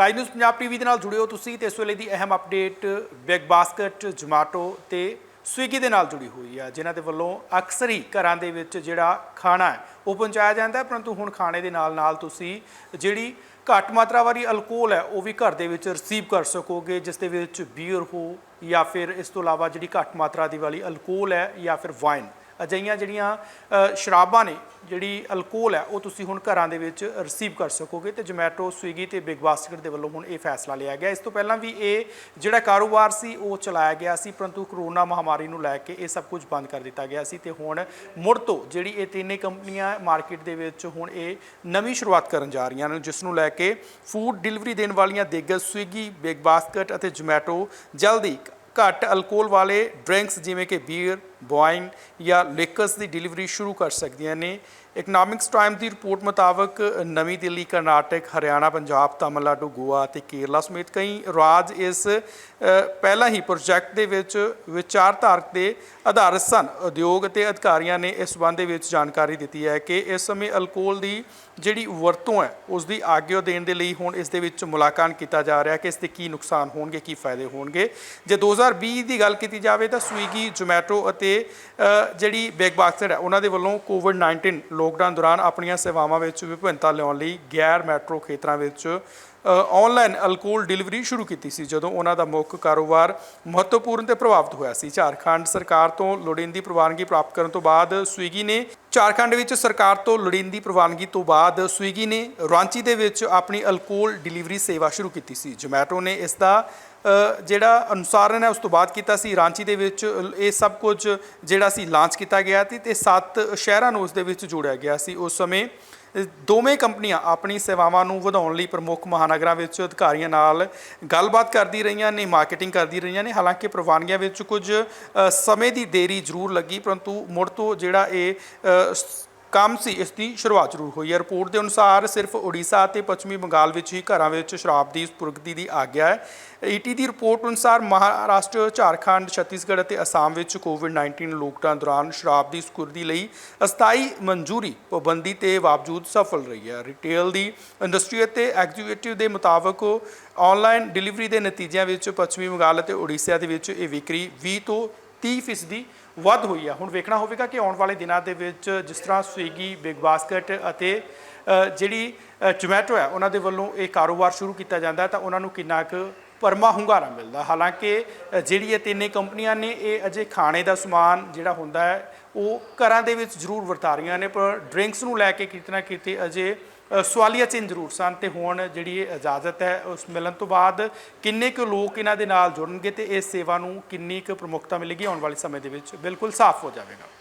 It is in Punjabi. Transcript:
ਸਕਾਈ ਨਿਊਜ਼ ਪੰਜਾਬ ਟੀਵੀ ਦੇ ਨਾਲ ਜੁੜੇ ਹੋ ਤੁਸੀਂ ਤੇ ਇਸ ਵੇਲੇ ਦੀ ਅਹਿਮ ਅਪਡੇਟ ਬਿਗ ਬਾਸਕਟ, ਜਮਾਟੋ ਤੇ ਸਵੀਗੀ ਦੇ ਨਾਲ ਜੁੜੀ ਹੋਈ ਆ, ਜਿਨ੍ਹਾਂ ਦੇ ਵੱਲੋਂ ਅਕਸਰ ਹੀ ਘਰਾਂ ਦੇ ਵਿੱਚ ਜਿਹੜਾ ਖਾਣਾ ਹੈ, ਉਹ ਪਹੁੰਚਾਇਆ ਜਾਂਦਾ ਹੈ, ਪਰੰਤੂ ਹੁਣ ਖਾਣੇ ਦੇ ਨਾਲ ਨਾਲ ਤੁਸੀਂ ਜਿਹੜੀ ਘੱਟ ਮਾਤਰਾ ਵਾਲੀ ਅਲਕੋਹਲ ਹੈ, ਉਹ ਵੀ ਘਰ ਦੇ ਵਿੱਚ ਰਿਸੀਵ ਕਰ ਸਕੋਗੇ, ਜਿਸ ਦੇ ਵਿੱਚ ਬੀਅਰ ਹੋ ਜਾਂ ਫਿਰ ਇਸ ਤੋਂ ਇਲਾਵਾ ਜਿਹੜੀ ਘੱਟ ਮਾਤਰਾ ਦੀ ਵਾਲੀ ਅਲਕੋਹਲ ਹੈ ਜਾਂ ਫਿਰ ਵਾਈਨ ਅਜਿਹੀਆਂ ਜਿਹੜੀਆਂ ਸ਼ਰਾਬਾਂ ਨੇ, ਜਿਹੜੀ ਅਲਕੋਹਲ ਹੈ, ਉਹ ਤੁਸੀਂ ਹੁਣ ਘਰਾਂ ਦੇ ਵਿੱਚ ਰਿਸੀਵ ਕਰ ਸਕੋਗੇ ਤੇ ਜੋਮੈਟੋ ਸਵੀਗੀ ਤੇ ਬਿਗ ਬਾਸਕਟ ਦੇ ਵੱਲੋਂ ਹੁਣ ਇਹ ਫੈਸਲਾ ਲਿਆ ਗਿਆ। ਇਸ ਤੋਂ ਪਹਿਲਾਂ ਵੀ ਇਹ ਜਿਹੜਾ ਕਾਰੋਬਾਰ ਸੀ, ਉਹ ਚਲਾਇਆ ਗਿਆ ਸੀ, ਪਰੰਤੂ ਕਰੋਨਾ ਮਹਾਮਾਰੀ ਨੂੰ ਲੈ ਕੇ ਇਹ ਸਭ ਕੁਝ ਬੰਦ ਕਰ ਦਿੱਤਾ ਗਿਆ ਸੀ ਤੇ ਹੁਣ ਮੁੜ ਤੋਂ ਜਿਹੜੀ ਇਹ ਤਿੰਨੇ ਕੰਪਨੀਆਂ ਮਾਰਕੀਟ ਦੇ ਵਿੱਚ ਹੁਣ ਇਹ ਨਵੀਂ ਸ਼ੁਰੂਆਤ ਕਰਨ ਜਾ ਰਹੀਆਂ ਨੇ, ਜਿਸ ਨੂੰ ਲੈ ਕੇ ਫੂਡ ਡਿਲੀਵਰੀ ਦੇਣ ਵਾਲੀਆਂ ਦਿਗਜ ਸਵੀਗੀ ਬਿਗ ਬਾਸਕਟ ਅਤੇ ਜੋਮੈਟੋ ਜਲਦੀ ਘੱਟ ਅਲਕੋਹਲ ਵਾਲੇ ਡਰਿੰਕਸ ਜਿਵੇਂ ਕਿ ਬੀਅਰ ਵਾਈਨ ਜਾਂ ਲਿਕਰਸ ਦੀ ਡਿਲੀਵਰੀ ਸ਼ੁਰੂ ਕਰ ਸਕਦੀਆਂ ਨੇ। ਇਕਨੋਮਿਕਸ ਟਾਈਮ ਦੀ ਰਿਪੋਰਟ ਮੁਤਾਬਕ, ਨਵੀਂ ਦਿੱਲੀ, ਕਰਨਾਟਕ, ਹਰਿਆਣਾ, ਪੰਜਾਬ, ਤਾਮਿਲਨਾਡੂ, ਗੋਆ ਅਤੇ ਕੇਰਲਾ ਸਮੇਤ ਕਈ ਰਾਜ ਇਸ ਪਹਿਲਾਂ ਹੀ ਪ੍ਰੋਜੈਕਟ ਦੇ ਵਿੱਚ ਵਿਚਾਰਧਾਰਕ ਦੇ ਆਧਾਰਿਤ ਸਨ। ਉਦਯੋਗ ਅਤੇ ਅਧਿਕਾਰੀਆਂ ਨੇ ਇਸ ਸੰਬੰਧ ਦੇ ਵਿੱਚ ਜਾਣਕਾਰੀ ਦਿੱਤੀ ਹੈ ਕਿ ਇਸ ਸਮੇਂ ਅਲਕੋਹਲ ਦੀ ਜਿਹੜੀ ਵਰਤੋਂ ਹੈ, ਉਸ ਦੀ ਆਗਿਆ ਦੇਣ ਦੇ ਲਈ ਹੁਣ ਇਸ ਦੇ ਵਿੱਚ ਮੁਲਾਕਾਤ ਕੀਤਾ ਜਾ ਰਿਹਾ ਕਿ ਇਸ ਦੇ ਕੀ ਨੁਕਸਾਨ ਹੋਣਗੇ, ਕੀ ਫਾਇਦੇ ਹੋਣਗੇ। ਜੇ 2020 ਦੀ ਗੱਲ ਕੀਤੀ ਜਾਵੇ ਤਾਂ ਸਵੀਗੀ ਜੋਮੈਟੋ ਅਤੇ ਅ, ਜਿਹੜੀ ਬਿਗ ਬਾਸਕਟ ਹੈ ਉਹਨਾਂ ਦੇ ਵੱਲੋਂ ਕੋਵਿਡ-19 ਲੋਕਡਾਊਨ ਦੌਰਾਨ ਆਪਣੀਆਂ ਸੇਵਾਵਾਂ ਵਿੱਚ ਵਿਭਿੰਨਤਾ ਲਿਆਉਣ ਲਈ ਗੈਰ ਮੈਟਰੋ ਖੇਤਰਾਂ ਵਿੱਚ ਆਨਲਾਈਨ ਅਲਕੋਹਲ ਡਿਲੀਵਰੀ ਸ਼ੁਰੂ ਕੀਤੀ ਸੀ, ਜਦੋਂ ਉਹਨਾਂ ਦਾ ਮੁੱਖ ਕਾਰੋਬਾਰ ਮਹੱਤਵਪੂਰਨ ਤੇ ਪ੍ਰਭਾਵਿਤ ਹੋਇਆ ਸੀ। ਝਾਰਖੰਡ ਸਰਕਾਰ ਤੋਂ ਲੋੜੀਂਦੀ ਪ੍ਰਵਾਨਗੀ ਪ੍ਰਾਪਤ ਕਰਨ ਤੋਂ ਬਾਅਦ ਸਵੀਗੀ ਨੇ, ਝਾਰਖੰਡ ਵਿੱਚ ਸਰਕਾਰ ਤੋਂ ਲੋੜੀਂਦੀ ਪ੍ਰਵਾਨਗੀ ਤੋਂ ਬਾਅਦ ਸਵੀਗੀ ਨੇ ਰਾਂਚੀ ਦੇ ਵਿੱਚ ਆਪਣੀ ਅਲਕੋਹਲ ਡਿਲੀਵਰੀ ਸੇਵਾ ਸ਼ੁਰੂ ਕੀਤੀ ਸੀ। ਜੋਮੈਟੋ ਨੇ ਇਸ ਦਾ ਜਿਹੜਾ ਅਨੁਸਾਰਨ ਹੈ, ਉਸ ਤੋਂ ਬਾਅਦ ਕੀਤਾ ਸੀ। ਰਾਂਚੀ ਦੇ ਵਿੱਚ ਇਹ ਸਭ ਕੁਝ ਜਿਹੜਾ ਸੀ ਲਾਂਚ ਕੀਤਾ ਗਿਆ ਸੀ ਤੇ ਸੱਤ ਸ਼ਹਿਰਾਂ ਨੂੰ ਉਸ ਦੇ ਵਿੱਚ ਜੋੜਿਆ ਗਿਆ ਸੀ। ਉਸ ਸਮੇਂ ਦੋਵੇਂ ਕੰਪਨੀਆਂ ਆਪਣੀ ਸੇਵਾਵਾਂ ਨੂੰ ਵਧਾਉਣ ਲਈ ਪ੍ਰਮੁੱਖ ਮਹਾਨਗਰਾਂ ਵਿੱਚ ਅਧਿਕਾਰੀਆਂ ਨਾਲ ਗੱਲਬਾਤ ਕਰਦੀ ਰਹੀਆਂ ਨੇ, ਮਾਰਕੀਟਿੰਗ ਕਰਦੀ ਰਹੀਆਂ ਨੇ। ਹਾਲਾਂਕਿ ਪ੍ਰਵਾਨਗੀਆਂ ਵਿੱਚ ਕੁਝ ਸਮੇਂ ਦੀ ਦੇਰੀ ਜ਼ਰੂਰ ਲੱਗੀ, ਪਰੰਤੂ ਮੁੜ ਤੋਂ ਜਿਹੜਾ ਇਹ ਕੰਮ ਸੀ, ਇਸ ਦੀ ਸ਼ੁਰੂਆਤ ਜ਼ਰੂਰ ਹੋਈ ਹੈ। ਰਿਪੋਰਟ ਦੇ ਅਨੁਸਾਰ ਸਿਰਫ ਉੜੀਸਾ ਅਤੇ ਪੱਛਮੀ ਬੰਗਾਲ ਵਿੱਚ ਹੀ ਘਰਾਂ ਵਿੱਚ ਸ਼ਰਾਬ ਦੀ ਸਪੁਰਦਗੀ ਦੀ ਆਗਿਆ ਹੈ। ਈਟੀ ਦੀ ਰਿਪੋਰਟ ਅਨੁਸਾਰ ਮਹਾਰਾਸ਼ਟਰ, ਝਾਰਖੰਡ, ਛੱਤੀਸਗੜ੍ਹ ਅਤੇ ਅਸਾਮ ਵਿੱਚ ਕੋਵਿਡ-19 ਲੋਕਡਾਊਨ ਦੌਰਾਨ ਸ਼ਰਾਬ ਦੀ ਸਪੁਰਦੀ ਲਈ ਅਸਥਾਈ ਮਨਜ਼ੂਰੀ ਪਾਬੰਦੀ ਤੇ ਬਾਵਜੂਦ ਸਫਲ ਰਹੀ ਹੈ। ਰਿਟੇਲ ਦੀ ਇੰਡਸਟਰੀ ਅਤੇ ਐਗਜ਼ੀਕਿਊਟਿਵ ਦੇ ਮੁਤਾਬਕ ਆਨਲਾਈਨ ਡਿਲੀਵਰੀ ਦੇ ਨਤੀਜਿਆਂ ਵਿੱਚ ਪੱਛਮੀ ਬੰਗਾਲ ਅਤੇ ਉੜੀਸਾ ਦੇ ਵਿੱਚ ਇਹ ਵਿਕਰੀ 20 ਤੋਂ 30 ਫੀਸਦੀ ਵੱਧ ਹੋਈ ਆ। ਹੁਣ ਵੇਖਣਾ ਹੋਵੇਗਾ ਕਿ ਆਉਣ ਵਾਲੇ ਦਿਨਾਂ ਦੇ ਵਿੱਚ ਜਿਸ ਤਰ੍ਹਾਂ ਸਵੀਗੀ ਬਿਗ ਬਾਸਕਟ ਅਤੇ ਜਿਹੜੀ ਜੋਮੈਟੋ ਹੈ ਉਹਨਾਂ ਦੇ ਵੱਲੋਂ ਇਹ ਕਾਰੋਬਾਰ ਸ਼ੁਰੂ ਕੀਤਾ ਜਾਂਦਾ ਤਾਂ ਉਹਨਾਂ ਨੂੰ ਕਿੰਨਾ ਕੁ ਪਰਮਾ ਹੁੰਗਾਰਾ ਮਿਲਦਾ। ਹਾਲਾਂਕਿ ਅ, ਜਿਹੜੀ ਇਹ ਤਿੰਨੇ ਕੰਪਨੀਆਂ ਨੇ ਇਹ ਅਜੇ ਖਾਣੇ ਦਾ ਸਮਾਨ ਜਿਹੜਾ ਹੁੰਦਾ ਹੈ ਉਹ ਘਰਾਂ ਦੇ ਵਿੱਚ ਜ਼ਰੂਰ ਵਰਤਾ ਰਹੀਆਂ ਨੇ ਪਰ ਡਰਿੰਕਸ ਨੂੰ ਲੈ ਕੇ ਕਿਤੇ ਨਾ ਕਿਤੇ ਅਜੇ ਸਵਾਲੀਆ ਚਿੰਨ੍ਹ ਜ਼ਰੂਰ ਸਨ ਤੇ ਹੁਣ ਜਿਹੜੀ ਇਹ ਇਜਾਜ਼ਤ ਹੈ, ਉਸ ਮਿਲਣ ਤੋਂ ਬਾਅਦ ਕਿੰਨੇ ਕੁ ਲੋਕ ਇਹਨਾਂ ਦੇ ਨਾਲ ਜੁੜਨਗੇ ਤੇ ਇਸ ਸੇਵਾ ਨੂੰ ਕਿੰਨੀ ਕੁ ਪ੍ਰਮੁੱਖਤਾ ਮਿਲੇਗੀ ਆਉਣ ਵਾਲੇ ਸਮੇਂ ਦੇ ਵਿੱਚ ਬਿਲਕੁਲ ਸਾਫ਼ ਹੋ ਜਾਵੇਗਾ।